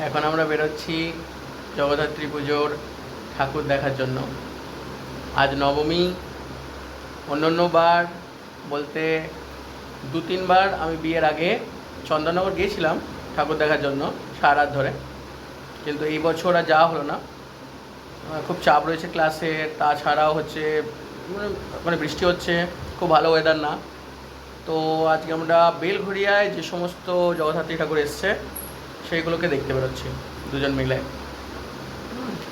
এখন আমরা বেরোচ্ছি জগদ্ধাত্রী পুজোর ঠাকুর দেখার জন্য। আজ নবমী। অন্য বার বলতে দু তিনবার আমি বিয়ের আগে চন্দননগর গিয়েছিলাম ঠাকুর দেখার জন্য সারা রাত ধরে। কিন্তু এই বছর আর যাওয়া হলো না। খুব চাপ রয়েছে ক্লাসের তাছাড়াও হচ্ছে মানে মানে বৃষ্টি হচ্ছে, খুব ভালো ওয়েদার না। তো আজকে আমরা বেলঘড়িয়ায় যে সমস্ত জগদ্ধাত্রী ঠাকুর এসছে সেইগুলোকে দেখতে বেরোচ্ছি, দুজন মিলে।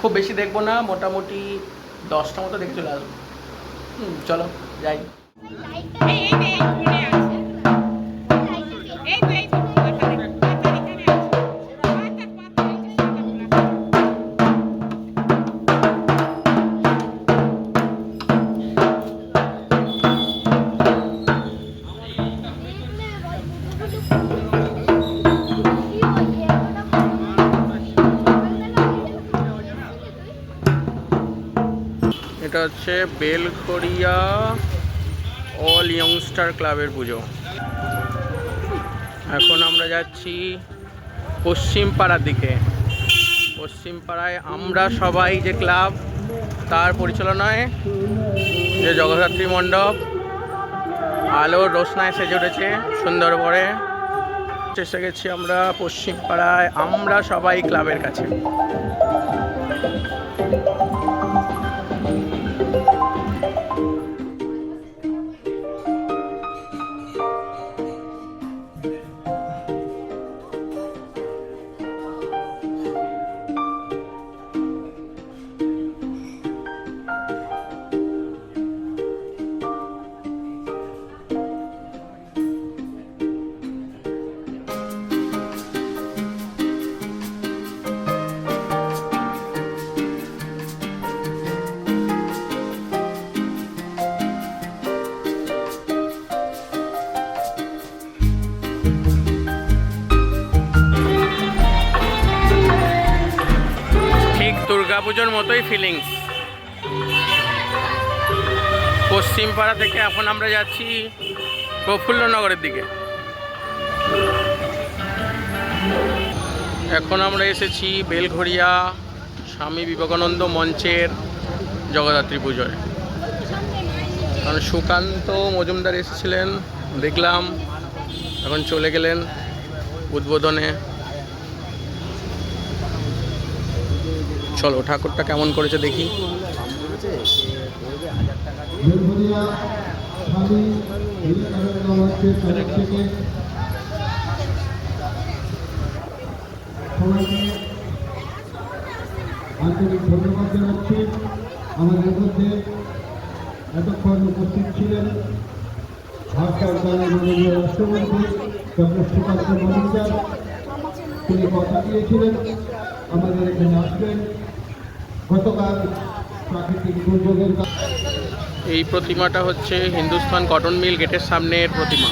খুব বেশি দেখব না, মোটামুটি দশটা মতো দেখে চলে আসব। চলো, যাই। এই এই এটা হচ্ছে বেলঘড়িয়া অল ইয়ংস্টার ক্লাবের পুজো। এখন আমরা যাচ্ছি পশ্চিম পাড়ার দিকে। পশ্চিম পাড়ায় আমরা সবাই যে ক্লাব, তার পরিচালনায় যে জগদ্ধাত্রী মণ্ডপ, আলোর রোশনায় সেজে উঠেছে সুন্দর করে চেষ্টা গেছি আমরা পশ্চিম পাড়ায় আমরা সবাই ক্লাবের কাছে। দুর্গাপুজোর মতোই ফিলিংস পশ্চিম পাড়া থেকে এখন আমরা যাচ্ছি প্রফুল্লনগরের দিকে। এখন আমরা এসেছি বেলঘড়িয়া স্বামী বিবেকানন্দ মঞ্চের জগদ্ধাত্রী পুজোয়। কারণ সুকান্ত মজুমদার এসেছিলেন, দেখলাম, এখন চলে গেলেন উদ্বোধনে। চলো ঠাকুরটা কেমন করেছে দেখি। আন্তরিক ধন্যবাদ জানাচ্ছি আমাদের মধ্যে এতক্ষণ উপস্থিত ছিলেন রাষ্ট্রমন্ত্রী ডক্টর মজুমদার তিনি কথা দিয়েছিলেন আমাদের এখানে আসবেন। এই প্রতিমাটা হচ্ছে হিন্দুস্তান কটন মিল গেটের সামনের প্রতিমা।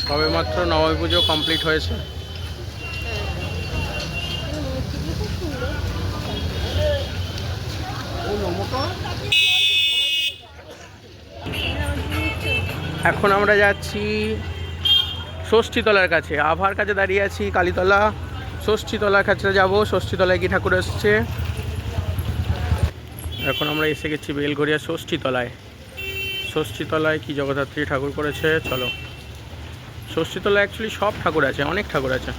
সবে মাত্র নবমী পুজো কমপ্লিট হয়েছে। এখন আমরা যাচ্ছি ষষ্ঠীতলার কাছে। আভার কাছে দাঁড়িয়ে আছি, কালীতলা। ষষ্ঠীতলার কাছে যাব, ষষ্ঠীতলায় কি ঠাকুর এসছে? এখন আমরা এসে গেছি বেলঘরিয়া ষষ্ঠীতলায়। ষষ্ঠীতলায় কি জগদ্ধাত্রী ঠাকুর করেছে? চলো। ষষ্ঠীতলায় অ্যাকচুয়ালি সব ঠাকুর আছে, অনেক ঠাকুর আছে।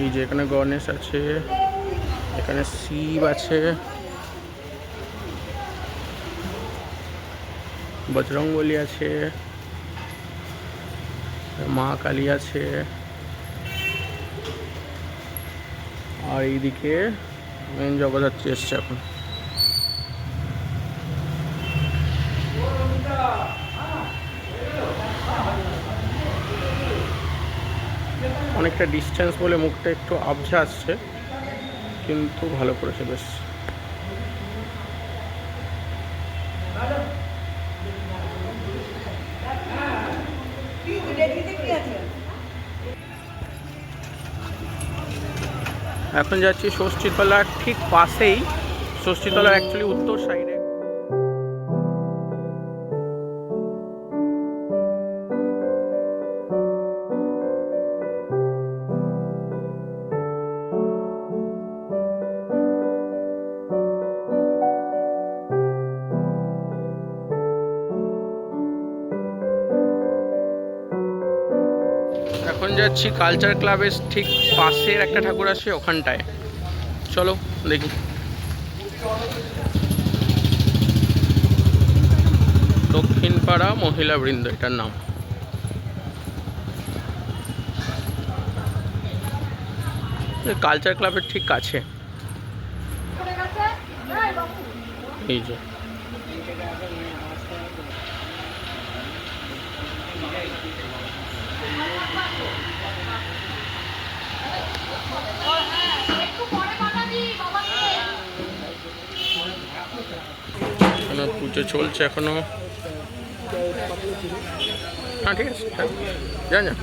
এই যে এখানে গণেশ আছে, এখানে শিব আছে। বজরংবলী আছে, মা কালী আছে। আর এইদিকে মেন জগদ্ধাত্রী এসছে এখন। অনেকটা ডিস্টেন্স বলে মুখটা একটু আবঝা আসছে, কিন্তু ভালো করেছে বেশ। এখন যাচ্ছি ষষ্ঠীতলার ঠিক পাশেই। ষষ্ঠীতলার অ্যাকচুয়ালি উত্তর সাইডে এখন যাচ্ছি কালচার ক্লাবের ঠিক পাশের একটা ঠাকুর আছে ওখানটায়। চলো, দেখি। দক্ষিণ পাড়া মহিলা বৃন্দ, এটার নাম। কালচার ক্লাবের ঠিক কাছে। এই যে। এখনও পুজো চলছে এখনও। হ্যাঁ ঠিক আছে হ্যাঁ, যান যান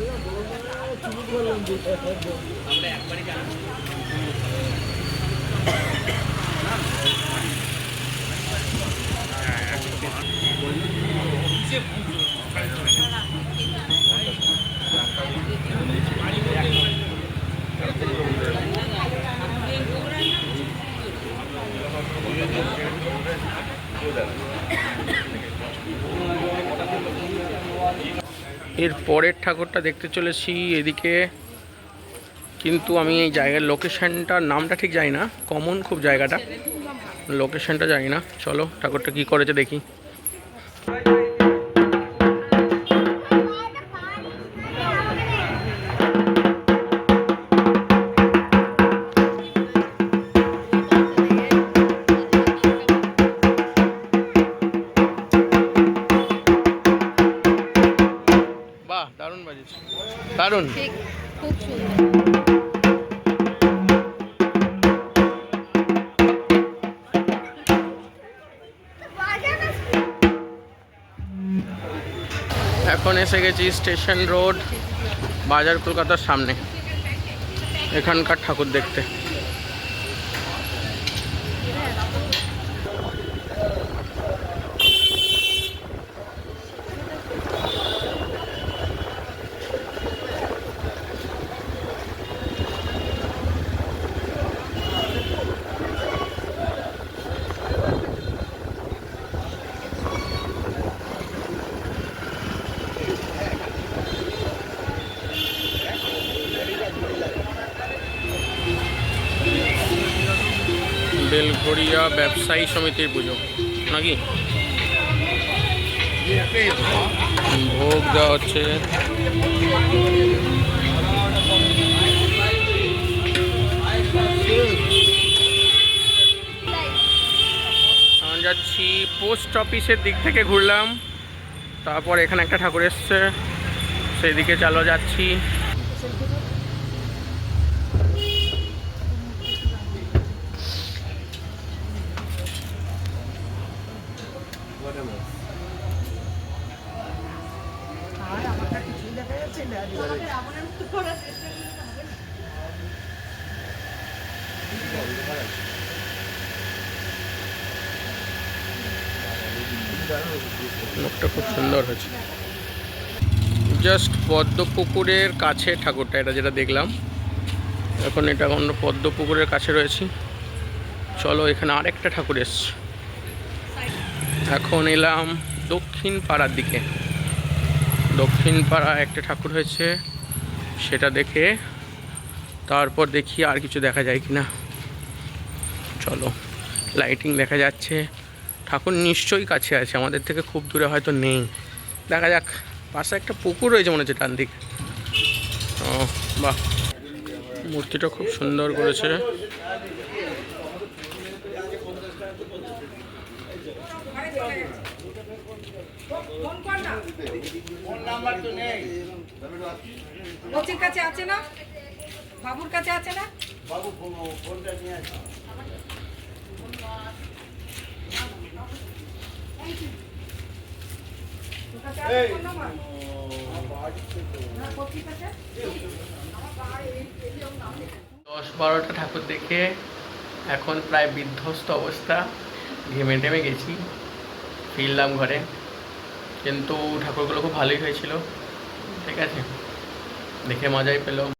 এর পরের ঠাকুরটা দেখতে চলেছি এদিকে। কিন্তু আমি এই জায়গার লোকেশানটার নামটা ঠিক জানি না। কমন খুব জায়গাটা। লোকেশানটা জানি না। চলো, ঠাকুরটা কি করেছে দেখি। এখন এসে গেছি স্টেশন রোড বাজার কলকাতার সামনে। এখানকার ঠাকুর দেখতে। বেলঘড়িয়া ব্যবসায়ী সমিতির পুজো, নাকি? ভোগ দেওয়া হচ্ছে। যাচ্ছি পোস্ট অফিসের দিক থেকে ঘুরলাম, তারপর এখানে একটা ঠাকুর এসছে সেদিকে চালো যাচ্ছি। লোকটা খুব সুন্দর হয়েছে। জাস্ট পদ্ম পুকুরের কাছে ঠাকুরটা, এটা যেটা দেখলাম। এখন এটা অন্য পদ্ম পুকুরের কাছে রয়েছি। চলো এখানে আরেকটা ঠাকুর এসছে। এখন এলাম দক্ষিণ পাড়ার দিকে। দক্ষিণ পাড়া একটা ঠাকুর হয়েছে, সেটা দেখে তারপর দেখি আর কিছু দেখা যায় কিনা। চলো লাইটিং দেখা যাচ্ছে। ঠাকুর নিশ্চয়ই কাছে আছে, আমাদের থেকে খুব দূরে হয়তো নেই। দেখা যাক, পাশে একটা পুকুর রয়েছে মনে হচ্ছে ডান দিকে ও, বাহ। মূর্তিটা খুব সুন্দর করেছে। বচির কাছে আছে না বাবুর কাছে আছে না? দশ দশ বারোটা ঠাকুর দেখে এখন প্রায় বিধ্বস্ত অবস্থা, ঘেমে টেমে গেছি ফিরলাম ঘরে। কিন্তু ঠাকুরগুলো খুব ভালোই হয়েছিল। ঠিক আছে। দেখে মজাই পেল।